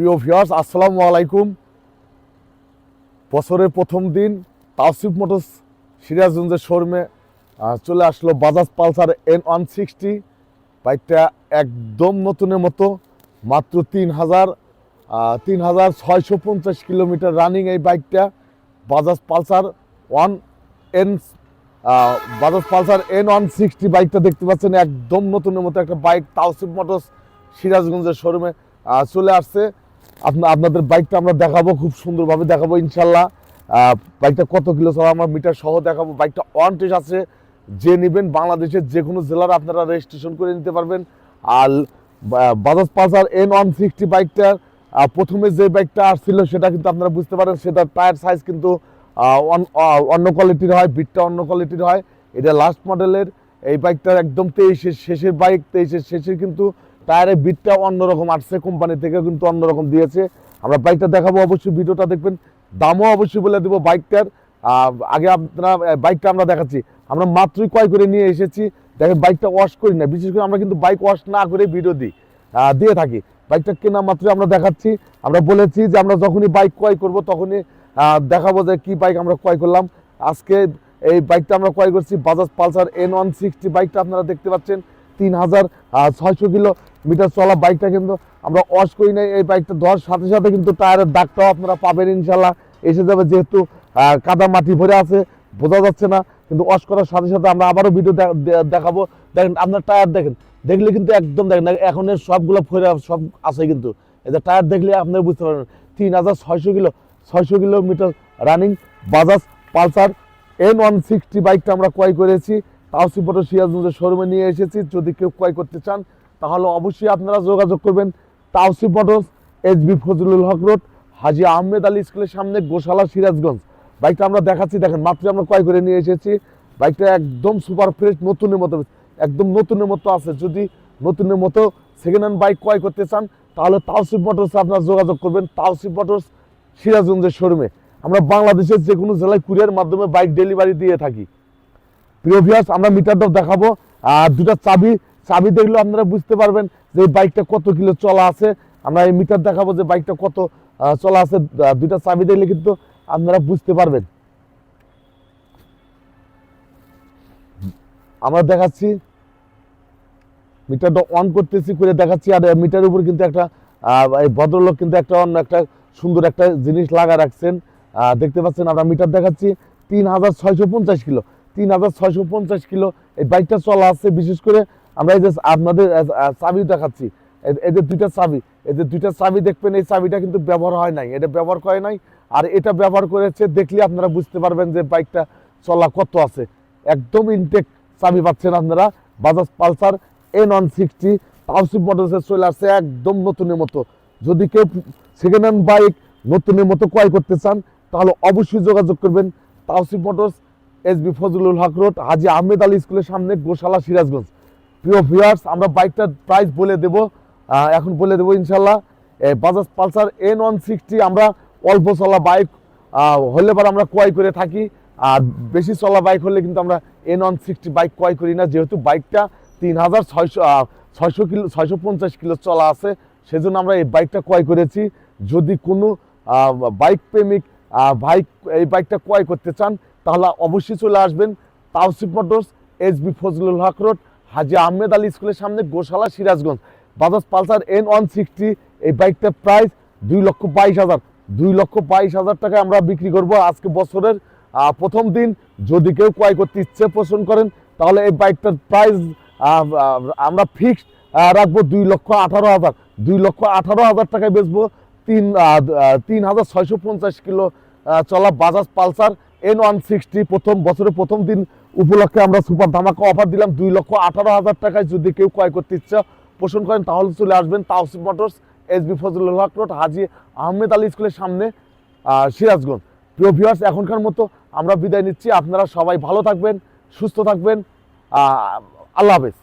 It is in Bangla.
প্রিয় ভিউয়ার্স, আসসালামু আলাইকুম। বছরের প্রথম দিন, তাওসিফ মোটরস সিরাজগঞ্জের শোরুমে চলে আসলো Bajaj Pulsar N one sixty বাইকটা একদম নতুনের মতো, মাত্র তিন হাজার তিন হাজার ছয়শো পঞ্চাশ কিলোমিটার রানিং এই বাইকটা Bajaj Pulsar one N Bajaj Pulsar N one sixty বাইকটা দেখতে পাচ্ছেন, একদম নতুনের মতো একটা বাইক, তাওসিফ মোটরস সিরাজগঞ্জের শোরুমে চলে আসছে। আপনাদের বাইকটা আমরা দেখাবো, খুব সুন্দরভাবে দেখাবো, ইনশাল্লাহ। বাইকটা কত কিলো চলা আমরা মিটার সহ দেখাবো। বাইকটা অন টেস্ট আছে, যে নেবেন বাংলাদেশের যে কোনো জেলার আপনারা রেজিস্ট্রেশন করে নিতে পারবেন। আর Bajaj Pulsar N one sixty বাইকটার প্রথমে যে বাইকটা আসছিল সেটা কিন্তু আপনারা বুঝতে পারেন সেটা টায়ার সাইজ কিন্তু অন- অন্য কোয়ালিটির হয় বিটটা অন্য কোয়ালিটির হয়। এটা লাস্ট মডেলের এই বাইকটার একদম তেইশের শেষের বাইক তেইশের শেষের কিন্তু টায়ারের বিটটা অন্যরকম আসছে কোম্পানি থেকে কিন্তু অন্যরকম দিয়েছে। আমরা বাইকটা দেখাবো, অবশ্যই ভিডিওটা দেখবেন। দামও অবশ্যই বলে দেবো বাইকটার আগে আপনারা বাইকটা আমরা দেখাচ্ছি। আমরা মাত্রই ক্রয় করে নিয়ে এসেছি। দেখেন বাইকটা ওয়াশ করি না। বিশেষ করে আমরা কিন্তু বাইক ওয়াশ না করে ভিডিও দিই। দিয়ে থাকি। বাইকটা কেনা মাত্রই আমরা দেখাচ্ছি। আমরা বলেছি যে আমরা যখনই বাইক ক্রয় করব, তখনই দেখাবো যে কি বাইক আমরা ক্রয় করলাম। আজকে এই বাইকটা আমরা ক্রয় করছি Bajaj Pulsar N one sixty বাইকটা আপনারা দেখতে পাচ্ছেন, তিন হাজার ছয়শো কিলোমিটার চলা বাইকটা কিন্তু আমরা ওয়াশ করি নাই, এই বাইকটা ধোয়ার সাথে সাথে কিন্তু টায়ারের দাগটাও আপনারা পাবেন ইনশাল্লাহ এসে যাবে যেহেতু কাদা মাটি ভরে আছে, বোঝা যাচ্ছে না, কিন্তু ওয়াশ করার সাথে সাথে আমরা আবারও ভিডিও দেখাবো। দেখেন, আপনার টায়ার দেখেন, দেখলে কিন্তু একদম দেখেন এখন সবগুলো ফরে সব আছে কিন্তু। যে টায়ার দেখলে আপনারা বুঝতে পারবেন, তিন হাজার ছয়শো কিলো, ছয়শো kilometre running Bajaj Pulsar N one sixty বাইকটা আমরা ক্রয় করেছি। তাওসি মোটর সিরাজগঞ্জের শোরুমে নিয়ে এসেছি, যদি কেউ ক্রয় করতে চান তাহলে অবশ্যই আপনারা যোগাযোগ করবেন Tawsif Motors B Fazlul Haque road, Haji Ahmed Ali স্কুলের সামনে গোশালা সিরাজগঞ্জ। বাইকটা আমরা দেখাচ্ছি, দেখেন মাত্র আমরা ক্রয় করে নিয়ে এসেছি। বাইকটা একদম সুপার ফ্রেশ নতুনের মতো, একদম নতুনের মতো আছে। যদি নতুনের মতো সেকেন্ড হ্যান্ড বাইক ক্রয় করতে চান, তাহলে তাওসিফ মোটরসে আপনারা যোগাযোগ করবেন। তাওসিফ মোটরস, সিরাজগঞ্জের শোরুমে। আমরা বাংলাদেশের যে কোনো জেলায় কুরিয়ার মাধ্যমে বাইক ডেলিভারি দিয়ে থাকি। প্রিয় ভিউয়ার্স আমরা মিটারটাও দেখাবো। আর দুটা চাবি চাবি দেখলে আপনারা বুঝতে পারবেন যে বাইকটা কত কিলো চলা আছে। আমরা এই মিটার দেখাবো যে বাইকটা কত চলা আছে। দুইটা চাবি দেখলে কিন্তু আপনারা বুঝতে পারবেন। আমরা দেখাচ্ছি মিটারটা অন করতেছি করে দেখাচ্ছি, আর মিটারের উপর কিন্তু একটা ভদ্রলোক কিন্তু একটা অন্য একটা সুন্দর একটা জিনিস লাগা রাখছেন। দেখতে পাচ্ছেন, আমরা মিটার দেখাচ্ছি, তিন হাজার ছয়শো পঞ্চাশ কিলো। তিন হাজার ছয়শো পঞ্চাশ কিলো এই বাইকটা চলা আছে, বিশেষ করে আমরা এই যে আপনাদের চাবি দেখাচ্ছি। এদের দুইটা চাবি এদের দুইটা চাবি দেখবেন, এই চাবিটা কিন্তু ব্যবহার হয় নাই। এটা ব্যবহার করে নাই। আর এটা ব্যবহার করেছে, দেখলে আপনারা বুঝতে পারবেন যে বাইকটা চলা কত আছে। একদম ইনটেক চাবি পাচ্ছেন আপনারা। Bajaj Pulsar N one sixty Tawsif মোটরসে চলে আসছে একদম নতুনের মতো। যদি কেউ সেকেন্ড হ্যান্ড বাইক নতুনের মতো ক্রয় করতে চান, তাহলে অবশ্যই যোগাযোগ করবেন। Tawsif Motors S B Fazlul Haque road Haji Ahmed Ali স্কুলের সামনে, গোশালা সিরাজগঞ্জ। প্রিয় ভিউয়ার্স আমরা বাইকটার প্রাইস বলে দেব। এখন বলে দেবো ইনশাল্লাহ। Bajaj Pulsar N one sixty আমরা অল্প চলা বাইক হলে পর আমরা ক্রয় করে থাকি। আর বেশি চলা বাইক হলে কিন্তু আমরা এন ওয়ান সিক্সটি বাইক ক্রয় করি না। যেহেতু বাইকটা তিন হাজার ছয়শো ছয়শো কিলো, ছয়শো পঞ্চাশ কিলো চলা আছে, সেজন্য আমরা এই বাইকটা ক্রয় করেছি। যদি কোনো বাইক প্রেমিক বাইক এই বাইকটা ক্রয় করতে চান, তাহলে অবশ্যই চলে আসবেন Tawsif Motors, S B Fazlul Haque road. Haji Ahmed Ali স্কুলের সামনে Goshala Sirajganj. Bajaj Pulsar N one sixty এই বাইকটার প্রাইস দুই লক্ষ বাইশ হাজার। দুই লক্ষ বাইশ হাজার টাকায় আমরা বিক্রি করব আজকে বছরের প্রথম দিন। যদি কেউ ক্রয় করতে ইচ্ছে পোষণ করেন, তাহলে এই বাইকটার প্রাইস আমরা ফিক্সড রাখব দুই লক্ষ আঠারো হাজার। দুই লক্ষ আঠারো হাজার টাকায় বেচবো তিন তিন হাজার ছয়শো পঞ্চাশ কিলো চলা Bajaj Pulsar N one sixty প্রথম বছরের প্রথম দিন উপলক্ষে আমরা সুপার ধামাকা অফার দিলাম দুই লক্ষ আঠারো হাজার টাকায়। যদি কেউ ক্রয় করতে ইচ্ছা পোষণ করেন, তাহলে চলে আসবেন Tawsif Motors, S B Fazlul Haque road, Haji Ahmed Ali স্কুলের সামনে সিরাজগঞ্জ। প্রিয় ভিউয়ার্স এখনকার মতো আমরা বিদায় নিচ্ছি। আপনারা সবাই ভালো থাকবেন, সুস্থ থাকবেন। আল্লাহ হাফেজ।